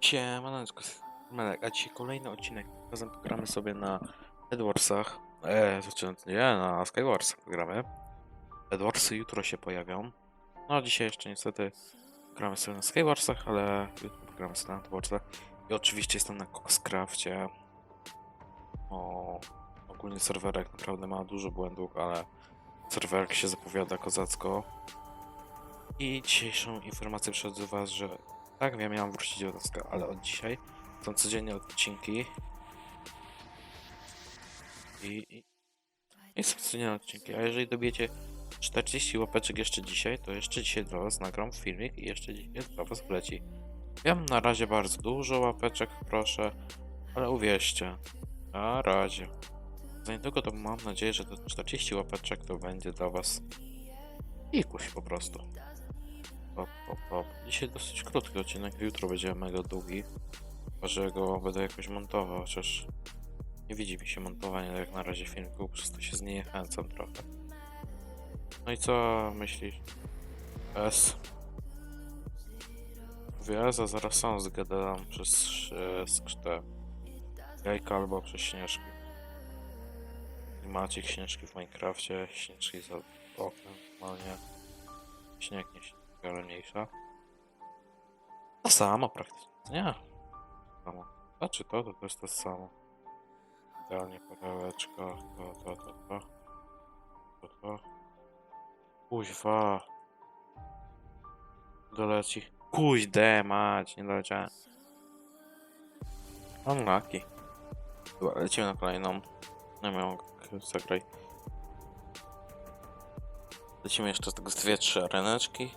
Siemaneczko, Melek, a dzisiaj kolejny odcinek. Razem pogramy sobie na Edwarsach. Eee, znaczy, nie, na Skywarsach pogramy. Edwarsy jutro się pojawią. No a dzisiaj jeszcze niestety gramy sobie na Skywarsach, ale jutro pogramy sobie na Edwarsach. I oczywiście jestem na Coxcrafcie. O, ogólnie serwerek naprawdę ma dużo błędów, ale serwerek się zapowiada kozacko. I dzisiejszą informację przychodzę Was, że tak, wiem, miałem wrócić do Taska, ale od dzisiaj są codziennie odcinki. I, i, i są codziennie odcinki. A jeżeli dobijecie 40 łapeczek jeszcze dzisiaj, to jeszcze dzisiaj dla Was nagram filmik i jeszcze dzisiaj dla Was wleci. Ja mam na razie bardzo dużo łapeczek, proszę, ale uwierzcie, na razie. Za niedługo to mam nadzieję, że te 40 łapeczek to będzie dla Was ikuś po prostu. Pop, pop. Dzisiaj dosyć krótki odcinek, jutro będzie mega długi. Chyba, że go będę jakoś montował, chociaż nie widzi mi się montowania jak na razie filmiku, przez to się zniechęcam trochę. No i co myślisz? S. Mówię S, a zaraz sam zgadam przez e, skrztę. Jajka albo przez śnieżki. Macie śnieżki w Minecrafcie, śnieżki za oknem, normalnie. Śnieg nie śnieg, ale mniejsza. To samo praktycznie. Nie. Samo. Znaczy to, to też to samo. Idealnie perełeczka. To, to, to, to. To, to. Kuźwa. Doleci. Kuźde mać, nie doleciałem. Unlucky. Dobra, lecimy na kolejną. Nie wiem, jak zagraj. Lecimy jeszcze z tego z dwie, trzy areneczki.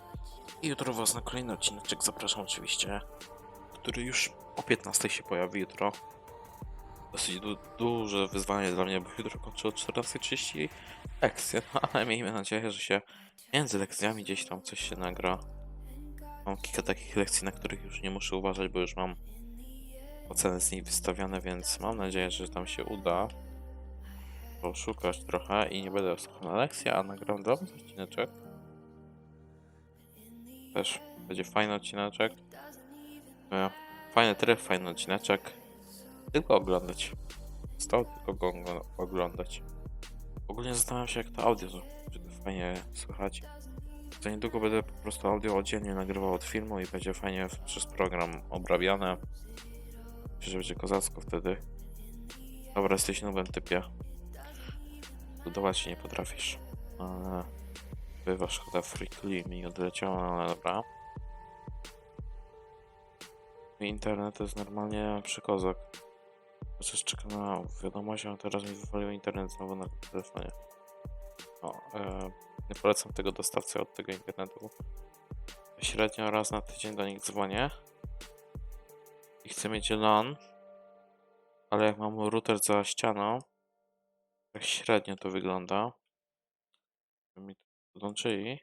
I jutro was na kolejny odcineczek zapraszam oczywiście, który już o 15 się pojawi jutro. Dosyć du duże wyzwanie dla mnie, bo jutro kończę o 14.30 lekcje, no ale miejmy nadzieję, że się między lekcjami gdzieś tam coś się nagra. Mam kilka takich lekcji, na których już nie muszę uważać, bo już mam oceny z nich wystawione, więc mam nadzieję, że tam się uda poszukać trochę i nie będę słuchał na lekcję, a nagram was odcineczek. Też będzie fajny odcineczek. E, Fajny tryb, fajny odcineczek. Tylko oglądać. Stał tylko go ogl- oglądać. Ogólnie zastanawiam się jak to audio, czy to fajnie słychać. Za niedługo będę po prostu audio oddzielnie nagrywał od filmu i będzie fajnie przez program obrabiane. Myślę, że będzie kozacko wtedy. Dobra, jesteś nubem typie. Budować się nie potrafisz. Ale... Bywa szkoda freakly mi odleciała, ale dobra. Internet jest normalnie przykozak. Chociaż czekam na wiadomość, a teraz mi wywalił internet znowu na telefonie. E, nie polecam tego dostawcy od tego internetu. Średnio raz na tydzień do nich dzwonię. I chcę mieć LAN. Ale jak mam router za ścianą, tak średnio to wygląda. Mi podłączyli.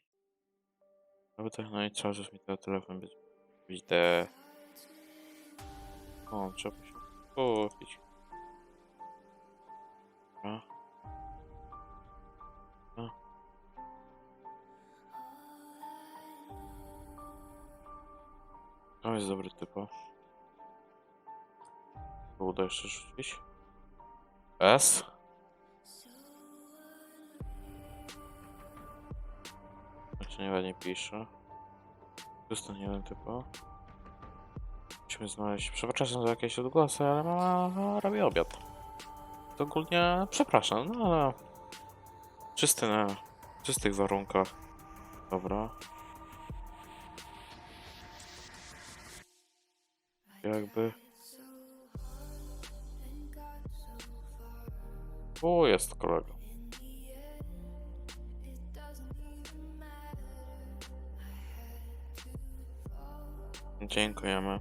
Nawet tak, no i co, że mi ten telefon będzie widzę. O, trzeba się kupić. Dobra. A. To jest dobry typo. To uda jeszcze rzucić. S. Jeszcze nie ładnie pisze. Nie wiem typo. Musimy znaleźć. Przepraszam za jakieś odgłosy, ale mama robi obiad. To ogólnie przepraszam, no ale. Czysty na czystych warunkach. Dobra. Jakby. O, jest kolega. Dziękujemy.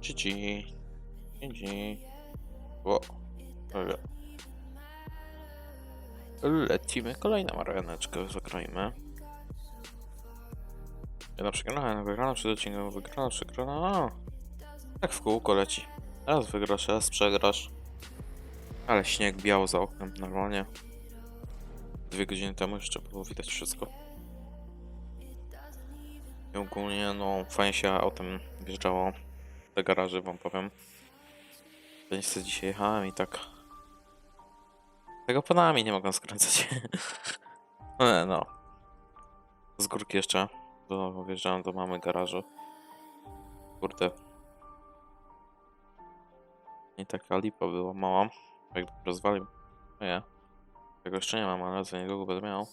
Cici. O. Dobra. Lecimy. Kolejną marioneczkę zakroimy. Jedna przegrana, wygrana przed odcinkiem, wygrana, przegrana. Tak w kółko leci. Raz wygrasz, raz przegrasz. Ale śnieg biał za oknem, normalnie. Dwie godziny temu jeszcze było widać wszystko. I ogólnie, no, fajnie się autem wjeżdżało do garaży, wam powiem. To niestety dzisiaj jechałem i tak... Tego panami nie mogę skręcać. Ale no. Z górki jeszcze. Do, wjeżdżałem do mamy garażu. Kurde. I taka lipa była mała. Jak rozwalił. No nie. Tego jeszcze nie mam, ale za niego będę miał.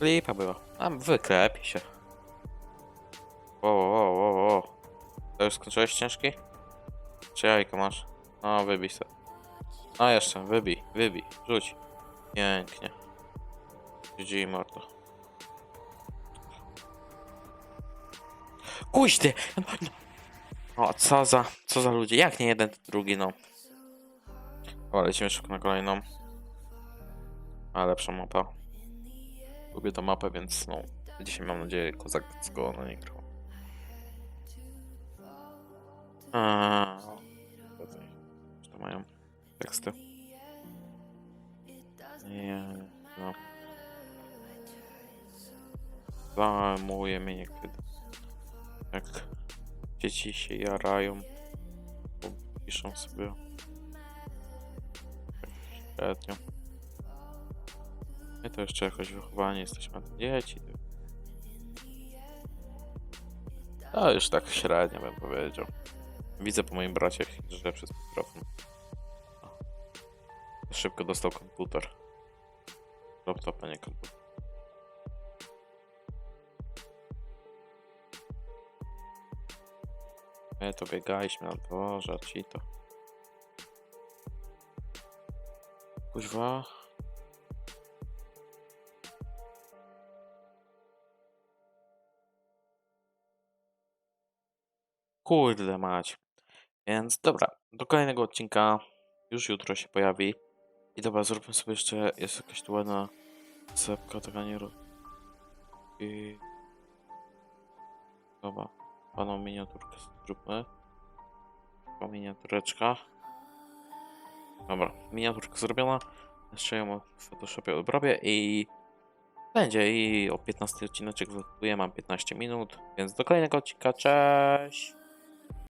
Lipa była. A wyklepi się. Wo, wo, wo, wo, wo. To już skończyłeś ciężki? Czy jajko masz? No, wybij se. No jeszcze, wybij, wybij, rzuć. Pięknie. GG mordo. Kuźdy! O, co za, co za ludzie, jak nie jeden, to drugi, no. O, lecimy szybko na kolejną. A, lepsza mapa. Lubię tę mapę, więc no, dzisiaj mam nadzieję kozak z go na nie grał. A, Co to mają teksty? Nie, no. Zajmuje mnie niekiedy. Jak dzieci się jarają, piszą sobie średnio. My to jeszcze jakoś wychowani jesteśmy na dzieci. A już tak średnio bym powiedział. Widzę po moim bracie, drze przez mikrofon. Szybko dostał komputer. Laptop, a nie komputer. My to biegaliśmy na dworze, ci to. Kuźwa. Kurde mać. Więc dobra, do kolejnego odcinka już jutro się pojawi. I dobra, zróbmy sobie jeszcze, jest jakaś tu ładna sepka, taka nie. I... Dobra, paną miniaturkę zróbmy. Taka miniatureczka. Dobra, miniaturka zrobiona. Jeszcze ją w Photoshopie odrobię i będzie i o 15 odcineczek wykupuję, mam 15 minut, więc do kolejnego odcinka, cześć!